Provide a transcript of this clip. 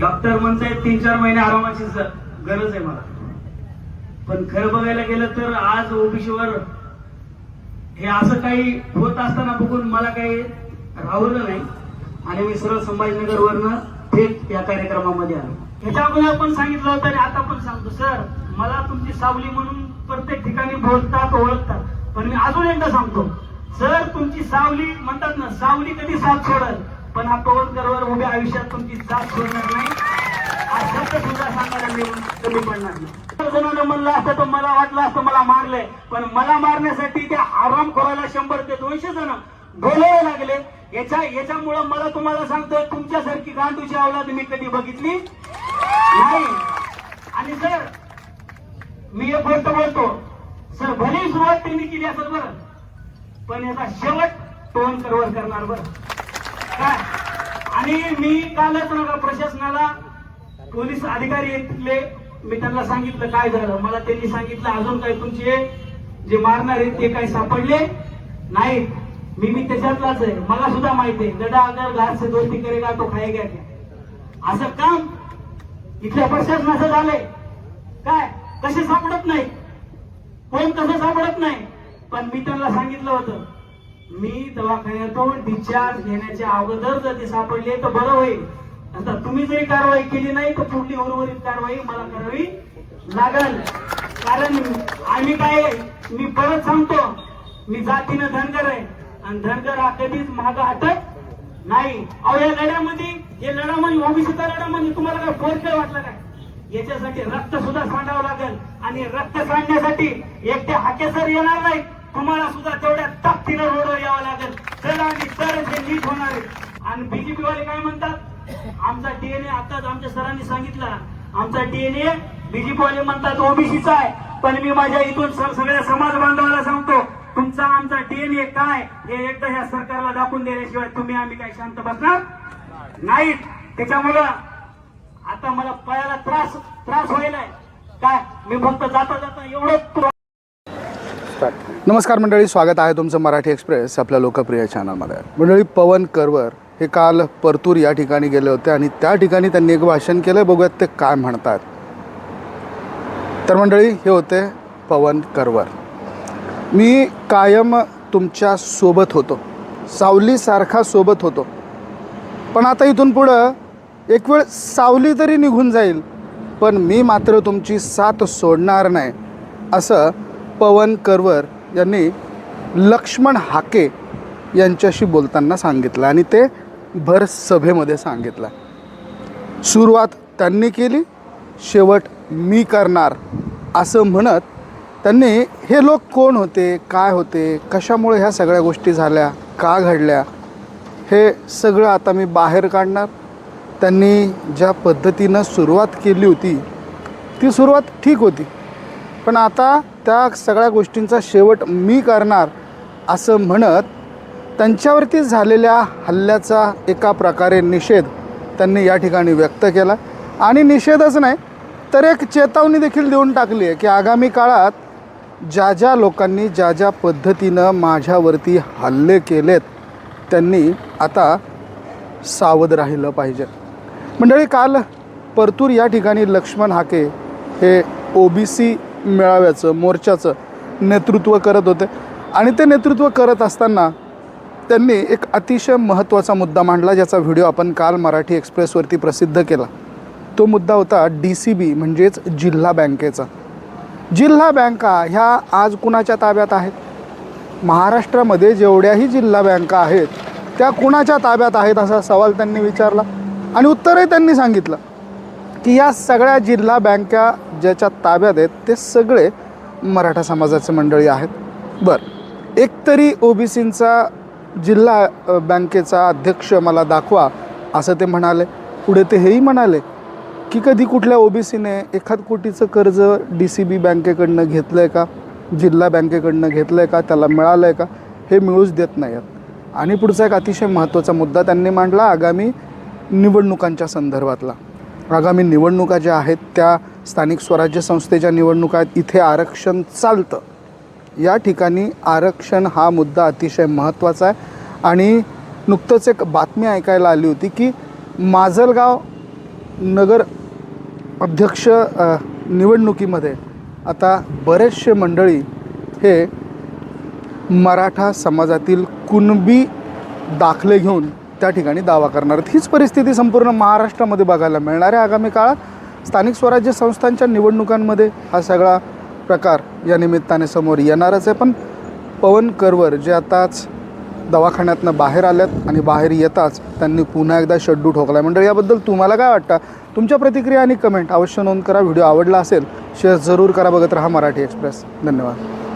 Doctor म्हणतायत तीन चार महिने आरामाची गरज आहे मला. पण खरं बघायला गेलं तर आज ओबीसीवर हे असं काही होत असताना बघून मला काही राहवलं नाही. आणि मी सरळ संभाजीनगरवरनं थेट या कार्यक्रमामध्ये आलो. ह्याच्या अगोदर पण सांगितलं होतं आणि आता पण सांगतो सर मला तुमची सावली म्हणून प्रत्येक ठिकाणी बोलतात ओळखतात. पण मी अजून एकदा सांगतो सर तुमची सावली म्हणतात ना सावली कधी साथ सोडल? पण हा पवन करवर उभ्या आयुष्यात तुमची साथ सोडणार नाही. हा शब्द सुद्धा सांगायला मी कमी पडणार नाही. जणांना म्हणलं असतं तर मला वाटलं असतं मला मारलंय. पण मला मारण्यासाठी त्या आराम खोराला शंभर ते दोनशे जण बोलावे लागले. याच्या याच्यामुळं मला तुम्हाला सांगतोय तुमच्यासारखी गांडूची अवलाद मी कधी बघितली नाही. आणि सर मी एक गोष्ट बोलतो. सर भलेही सुरुवात त्यांनी केली असेल बरं पण याचा शेवट टोन करवर करणार बरं. काय? आणि मी कालच नका प्रशासनाला पोलीस अधिकारी येतले मी त्यांना सांगितलं काय झालं. मला त्यांनी सांगितलं अजून काही तुमचे जे मारणार आहेत ते काही सापडले नाही मी मी त्याच्यातलाच आहे. मला सुद्धा माहिती आहे. गडा अगर घास से दोस्ती करेगा तो खाएगा क्या असं काम इथल्या प्रशासनाचं झालंय. काय? कसे सापडत नाही कोण कसं सापडत नाही? पण मी त्यांना सांगितलं होतं मी दवाखान्यातून डिस्चार्ज घेण्याच्या अगोदर जर ते सापडले तर बरं होईल. आता तुम्ही जरी कारवाई केली नाही तर पुढली उर्वरित कारवाई मला करावी लागल. कारण आम्ही काय मी परत सांगतो. मी जातीनं धनगर आहे. आणि धनगर हा कधीच मागं हटत नाही. अहो या लढ्यामध्ये हे लढा म्हणजे ओबीसीचा लढा म्हणजे तुम्हाला काय फोरखेळ वाटलं काय? याच्यासाठी रक्त सुद्धा सांडावं लागेल. आणि रक्त सांडण्यासाठी एकटे हाकेसर येणार नाही तुम्हाला सुद्धा तेवढ्या ताकदीनं रोडवर यावं लागेल. तर आणि तरच हे नीट होणार आहे. आणि बीजेपी वाले काय म्हणतात? आमचा डीएनए आताच आमच्या सरांनी सांगितला. आमचा डीएनए बीजेपी वाले म्हणतात ओबीसीचा आहे. पण मी माझ्या इथून सगळ्या समाज बांधवाला सांगतो तुमचा आमचा डीएनए काय हे एकदा ह्या सरकारला दाखवून देण्याशिवाय तुम्ही आम्ही काय शांत बसणार नाही. त्याच्यामुळं आता मला पळायला त्रास त्रास व्हायलाय. काय? मी फक्त जाता जाता एवढं नमस्कार मंडळी स्वागत आहे तुमचं मराठी एक्सप्रेस आपल्या लोकप्रिय चॅनलमध्ये. मंडळी पवन करवर हे काल परतूर या ठिकाणी गेले होते आणि त्या ठिकाणी त्यांनी एक भाषण केलं बघूयात ते काय म्हणतात. तर मंडळी हे होते पवन करवर. मी कायम तुमच्यासोबत होतो. सावलीसारखा सोबत होतो. पण आता इथून पुढं एक वेळ सावली तरी निघून जाईल पण मी मात्र तुमची साथ सोडणार नाही असं पवन करवर यांनी लक्ष्मण हाके यांच्याशी बोलताना सांगितलं आणि ते भर सभेमध्ये सांगितलं. सुरुवात त्यांनी केली शेवट मी करणार असं म्हणत त्यांनी हे लोक कोण होते? काय होते? कशामुळे ह्या सगळ्या गोष्टी झाल्या? का घडल्या? हे सगळं आता मी बाहेर काढणार. त्यांनी ज्या पद्धतीनं सुरुवात केली होती ती सुरुवात ठीक होती. पण आता त्या सगळ्या गोष्टींचा शेवट मी करणार असं म्हणत त्यांच्यावरती झालेल्या हल्ल्याचा एका प्रकारे निषेध त्यांनी या ठिकाणी व्यक्त केला. आणि निषेधच नाही तर एक चेतावणी देखील देऊन टाकली आहे की आगामी काळात ज्या ज्या लोकांनी ज्या ज्या पद्धतीनं माझ्यावरती हल्ले केलेत त्यांनी आता सावध राहिलं पाहिजे. मंडळी काल परतूर या ठिकाणी लक्ष्मण हाके हे ओ बी सी मेळाव्याचं मोर्चाचं नेतृत्व करत होते. आणि ते नेतृत्व करत असताना त्यांनी एक अतिशय महत्त्वाचा मुद्दा मांडला ज्याचा व्हिडिओ आपण काल मराठी एक्सप्रेसवरती प्रसिद्ध केला. तो मुद्दा होता डी सी बी म्हणजेच जिल्हा बँकेचा. जिल्हा बँका ह्या आज कुणाच्या ताब्यात आहेत? महाराष्ट्रामध्ये जेवढ्याही जिल्हा बँका आहेत त्या कुणाच्या ताब्यात आहेत असा सवाल त्यांनी विचारला आणि उत्तरही त्यांनी सांगितलं. की या सगळ्या जिल्हा बँका ज्याच्या ताब्यात आहेत ते सगळे मराठा समाजाचे मंडळी आहेत. बरं एकतरी ओ बी सींचा जिल्हा बँकेचा अध्यक्ष मला दाखवा असं ते म्हणाले. पुढे ते हेही म्हणाले की कधी कुठल्या ओ बी सीने एखाद कोटीचं कर्ज डी सी बी बँकेकडनं घेतलं आहे का? जिल्हा बँकेकडनं घेतलं आहे का? त्याला मिळालं आहे का? हे मिळूच देत नाही आहेत. आणि पुढचा एक अतिशय महत्त्वाचा मुद्दा त्यांनी मांडला आगामी निवडणुकांच्या संदर्भातला. आगामी निवडणुका ज्या आहेत त्या स्थानिक स्वराज्य संस्थेच्या निवडणुका आहेत. इथे आरक्षण चालतं. या ठिकाणी आरक्षण हा मुद्दा अतिशय महत्त्वाचा आहे. आणि नुकतंच एक बातमी ऐकायला आली होती की माजलगाव नगर अध्यक्ष निवडणुकीमध्ये आता बरेचसे मंडळी हे मराठा समाजातील कुणबी दाखले घेऊन त्या ठिकाणी दावा करणार आहेत. हीच परिस्थिती संपूर्ण महाराष्ट्रामध्ये बघायला मिळणार आहे. आगामी काळात स्थानिक स्वराज्य संस्थांच्या निवडणुकांमध्ये हा सगळा प्रकार या निमित्ताने समोर येणारच आहे. पण पवन करवर जे आताच दवाखान्यातनं बाहेर आल्यात आणि बाहेर येताच त्यांनी पुन्हा एकदा शड्डू ठोकला म्हणजे याबद्दल तुम्हाला काय वाटतं? तुमच्या प्रतिक्रिया आणि कमेंट अवश्य नोंद करा. व्हिडिओ आवडला असेल शेअर जरूर करा. बघत राहा मराठी एक्सप्रेस. धन्यवाद.